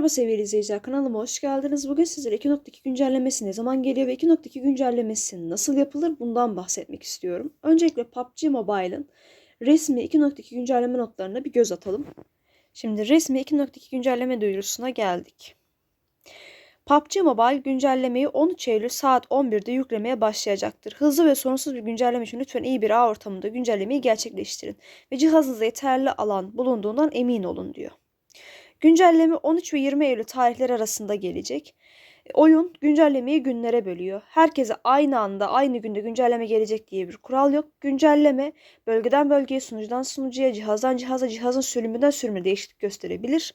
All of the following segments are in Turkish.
Merhaba sevgili izleyiciler kanalıma hoş geldiniz. Bugün sizlere 2.2 güncellemesi ne zaman geliyor ve 2.2 güncellemesi nasıl yapılır bundan bahsetmek istiyorum. Öncelikle PUBG Mobile'ın resmi 2.2 güncelleme notlarına bir göz atalım. Şimdi resmi 2.2 güncelleme duyurusuna geldik. PUBG Mobile güncellemeyi 13 Eylül saat 11'de yüklemeye başlayacaktır. Hızlı ve sorunsuz bir güncelleme için lütfen iyi bir ağ ortamında güncellemeyi gerçekleştirin ve cihazınızda yeterli alan bulunduğundan emin olun diyor. Güncelleme 13 ve 20 Eylül tarihleri arasında gelecek. Oyun güncellemeyi günlere bölüyor. Herkese aynı anda aynı günde güncelleme gelecek diye bir kural yok. Güncelleme bölgeden bölgeye, sunucudan sunucuya, cihazdan cihaza, cihazın sürümünden sürüme değişiklik gösterebilir.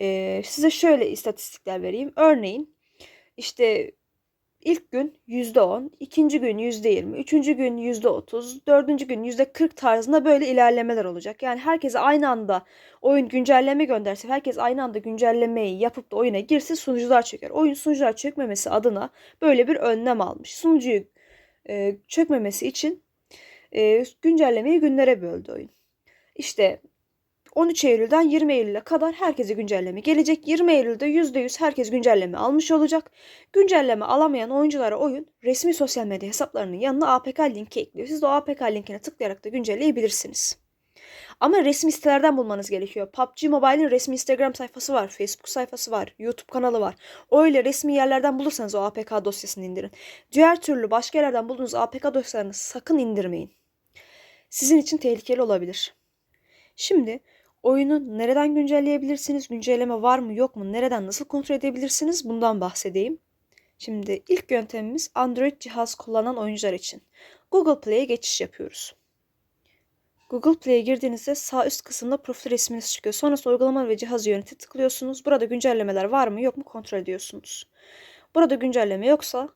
Ee, size şöyle istatistikler vereyim. Örneğin işte İlk gün %10, ikinci gün %20, üçüncü gün %30, dördüncü gün %40 tarzında böyle ilerlemeler olacak. Yani herkese aynı anda oyun güncelleme gönderse, herkes aynı anda güncellemeyi yapıp da oyuna girse sunucular çöker. Oyun sunucular çökmemesi adına böyle bir önlem almış. Sunucuyu e, çökmemesi için e, güncellemeyi günlere böldü oyun. İşte 13 Eylül'den 20 Eylül'e kadar herkese güncelleme gelecek. 20 Eylül'de %100 herkes güncelleme almış olacak. Güncelleme alamayan oyunculara oyun resmi sosyal medya hesaplarının yanına APK linki ekliyor. Siz de o APK linkine tıklayarak da güncelleyebilirsiniz. Ama resmi sitelerden bulmanız gerekiyor. PUBG Mobile'in resmi Instagram sayfası var, Facebook sayfası var, YouTube kanalı var. Öyle resmi yerlerden bulursanız o APK dosyasını indirin. Diğer türlü başka yerlerden bulduğunuz APK dosyalarını sakın indirmeyin. Sizin için tehlikeli olabilir. Şimdi Oyunu nereden güncelleyebilirsiniz? Güncelleme var mı yok mu? Nereden nasıl kontrol edebilirsiniz? Bundan bahsedeyim. Şimdi ilk yöntemimiz Android cihaz kullanan oyuncular için. Google Play'e geçiş yapıyoruz. Google Play'e girdiğinizde sağ üst kısımda profil resminiz çıkıyor. Sonrasında uygulama ve cihazı yöneti tıklıyorsunuz. Burada güncellemeler var mı yok mu kontrol ediyorsunuz. Burada güncelleme yoksa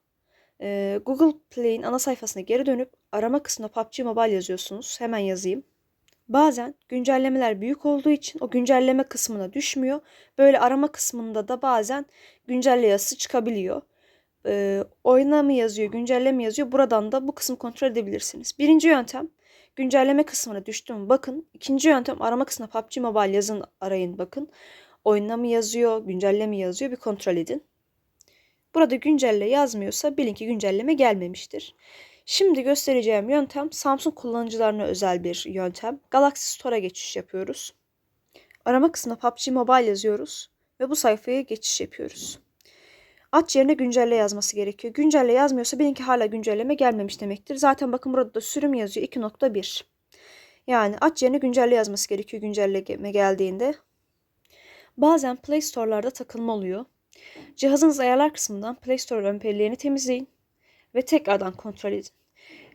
Google Play'in ana sayfasına geri dönüp arama kısmına PUBG Mobile yazıyorsunuz. Hemen yazayım. Bazen güncellemeler büyük olduğu için o güncelleme kısmına düşmüyor. Böyle arama kısmında da bazen güncelle yazısı çıkabiliyor. Ee, oyuna mı yazıyor, güncelleme yazıyor. Buradan da bu kısmı kontrol edebilirsiniz. Birinci yöntem güncelleme kısmına düştüm bakın. İkinci yöntem arama kısmına PUBG Mobile yazın arayın bakın. Oyuna mı yazıyor, güncelle mi yazıyor bir kontrol edin. Burada güncelle yazmıyorsa bilin ki güncelleme gelmemiştir. Şimdi göstereceğim yöntem Samsung kullanıcılarına özel bir yöntem. Galaxy Store'a geçiş yapıyoruz. Arama kısmına PUBG Mobile yazıyoruz ve bu sayfaya geçiş yapıyoruz. Aç yerine güncelle yazması gerekiyor. Güncelle yazmıyorsa bilin ki hala güncelleme gelmemiş demektir. Zaten bakın burada da sürüm yazıyor 2.1. Yani aç yerine güncelle yazması gerekiyor güncelleme geldiğinde. Bazen Play Store'larda takılma oluyor. Cihazınız ayarlar kısmından Play Store ön temizleyin ve tekrardan kontrol edin.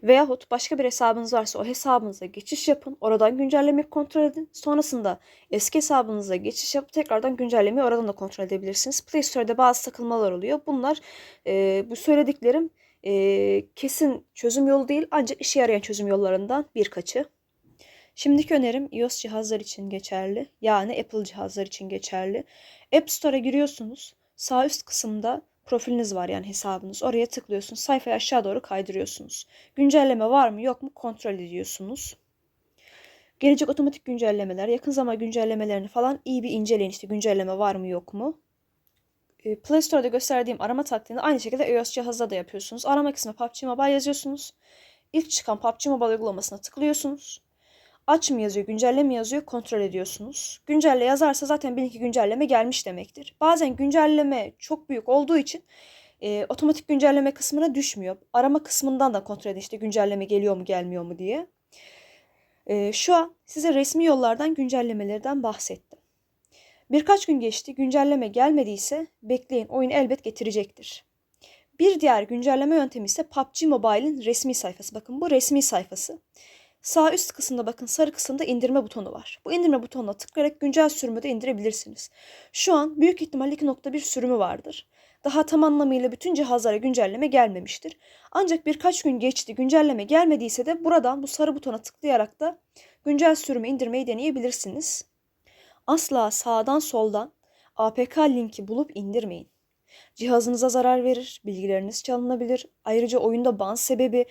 Veyahut başka bir hesabınız varsa o hesabınıza geçiş yapın. Oradan güncellemeyi kontrol edin. Sonrasında eski hesabınıza geçiş yapıp tekrardan güncellemeyi oradan da kontrol edebilirsiniz. Play Store'da bazı takılmalar oluyor. Bunlar e, bu söylediklerim e, kesin çözüm yolu değil ancak işe yarayan çözüm yollarından birkaçı. Şimdiki önerim iOS cihazlar için geçerli. Yani Apple cihazlar için geçerli. App Store'a giriyorsunuz. Sağ üst kısımda profiliniz var yani hesabınız. Oraya tıklıyorsunuz. Sayfayı aşağı doğru kaydırıyorsunuz. Güncelleme var mı yok mu kontrol ediyorsunuz. Gelecek otomatik güncellemeler, yakın zaman güncellemelerini falan iyi bir inceleyin. İşte güncelleme var mı yok mu? Ee, Play Store'da gösterdiğim arama taktiğini aynı şekilde iOS cihazda da yapıyorsunuz. Arama kısmına PUBG Mobile yazıyorsunuz. İlk çıkan PUBG Mobile uygulamasına tıklıyorsunuz. Aç mı yazıyor, güncelle mi yazıyor kontrol ediyorsunuz. Güncelle yazarsa zaten bilin ki güncelleme gelmiş demektir. Bazen güncelleme çok büyük olduğu için e, otomatik güncelleme kısmına düşmüyor. Arama kısmından da kontrol edin işte güncelleme geliyor mu gelmiyor mu diye. E, şu an size resmi yollardan güncellemelerden bahsettim. Birkaç gün geçti güncelleme gelmediyse bekleyin oyun elbet getirecektir. Bir diğer güncelleme yöntemi ise PUBG Mobile'in resmi sayfası. Bakın bu resmi sayfası. Sağ üst kısımda bakın sarı kısımda indirme butonu var. Bu indirme butonuna tıklayarak güncel sürümü de indirebilirsiniz. Şu an büyük ihtimalle 2.1 sürümü vardır. Daha tam anlamıyla bütün cihazlara güncelleme gelmemiştir. Ancak birkaç gün geçti güncelleme gelmediyse de buradan bu sarı butona tıklayarak da güncel sürümü indirmeyi deneyebilirsiniz. Asla sağdan soldan APK linki bulup indirmeyin. Cihazınıza zarar verir, bilgileriniz çalınabilir. Ayrıca oyunda ban sebebi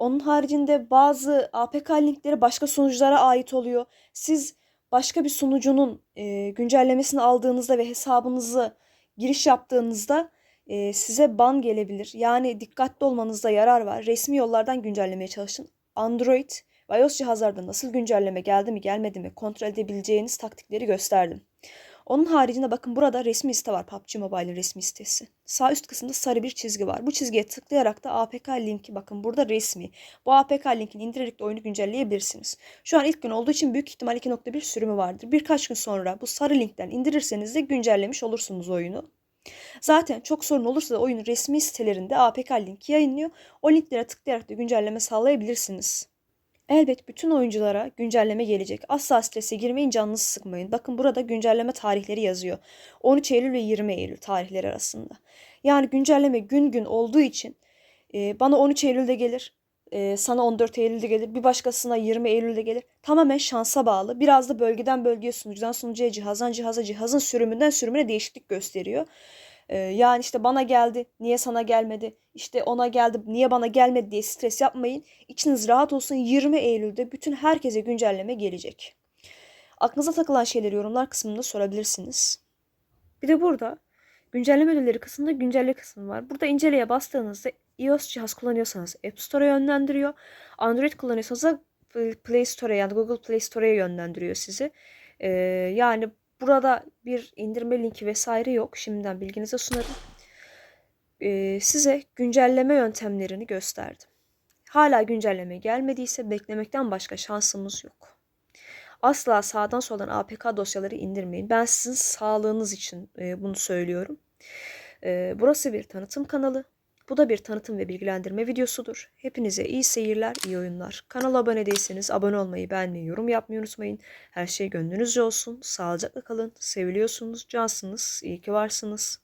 onun haricinde bazı APK linkleri başka sunuculara ait oluyor. Siz başka bir sunucunun e, güncellemesini aldığınızda ve hesabınızı giriş yaptığınızda e, size ban gelebilir. Yani dikkatli olmanızda yarar var. Resmi yollardan güncellemeye çalışın. Android iOS cihazlarda nasıl güncelleme geldi mi gelmedi mi kontrol edebileceğiniz taktikleri gösterdim. Onun haricinde bakın burada resmi site var. PUBG Mobile'in resmi sitesi. Sağ üst kısımda sarı bir çizgi var. Bu çizgiye tıklayarak da APK linki bakın burada resmi. Bu APK linkini indirerek de oyunu güncelleyebilirsiniz. Şu an ilk gün olduğu için büyük ihtimal 2.1 sürümü vardır. Birkaç gün sonra bu sarı linkten indirirseniz de güncellemiş olursunuz oyunu. Zaten çok sorun olursa da oyunun resmi sitelerinde APK linki yayınlıyor. O linklere tıklayarak da güncelleme sağlayabilirsiniz. Elbet bütün oyunculara güncelleme gelecek. Asla strese girmeyin, canınızı sıkmayın. Bakın burada güncelleme tarihleri yazıyor. 13 Eylül ve 20 Eylül tarihleri arasında. Yani güncelleme gün gün olduğu için e, bana 13 Eylül'de gelir, e, sana 14 Eylül'de gelir, bir başkasına 20 Eylül'de gelir. Tamamen şansa bağlı. Biraz da bölgeden bölgeye, sunucudan sunucuya, cihazdan cihaza, cihazın sürümünden sürümüne değişiklik gösteriyor. Ee, yani işte bana geldi, niye sana gelmedi? İşte ona geldi, niye bana gelmedi diye stres yapmayın. İçiniz rahat olsun. 20 Eylül'de bütün herkese güncelleme gelecek. Aklınıza takılan şeyleri yorumlar kısmında sorabilirsiniz. Bir de burada güncelleme ödülleri kısmında güncelle kısmı var. Burada inceleye bastığınızda iOS cihaz kullanıyorsanız App Store'a yönlendiriyor. Android kullanıyorsanız da Play Store'a yani Google Play Store'a yönlendiriyor sizi. Ee, yani Burada bir indirme linki vesaire yok. Şimdiden bilginize sunarım. Ee, size güncelleme yöntemlerini gösterdim. Hala güncelleme gelmediyse beklemekten başka şansımız yok. Asla sağdan soldan APK dosyaları indirmeyin. Ben sizin sağlığınız için e, bunu söylüyorum. E, burası bir tanıtım kanalı. Bu da bir tanıtım ve bilgilendirme videosudur. Hepinize iyi seyirler, iyi oyunlar. Kanala abone değilseniz abone olmayı, beğenmeyi, yorum yapmayı unutmayın. Her şey gönlünüzce olsun. Sağlıcakla kalın. Seviliyorsunuz, cansınız. İyi ki varsınız.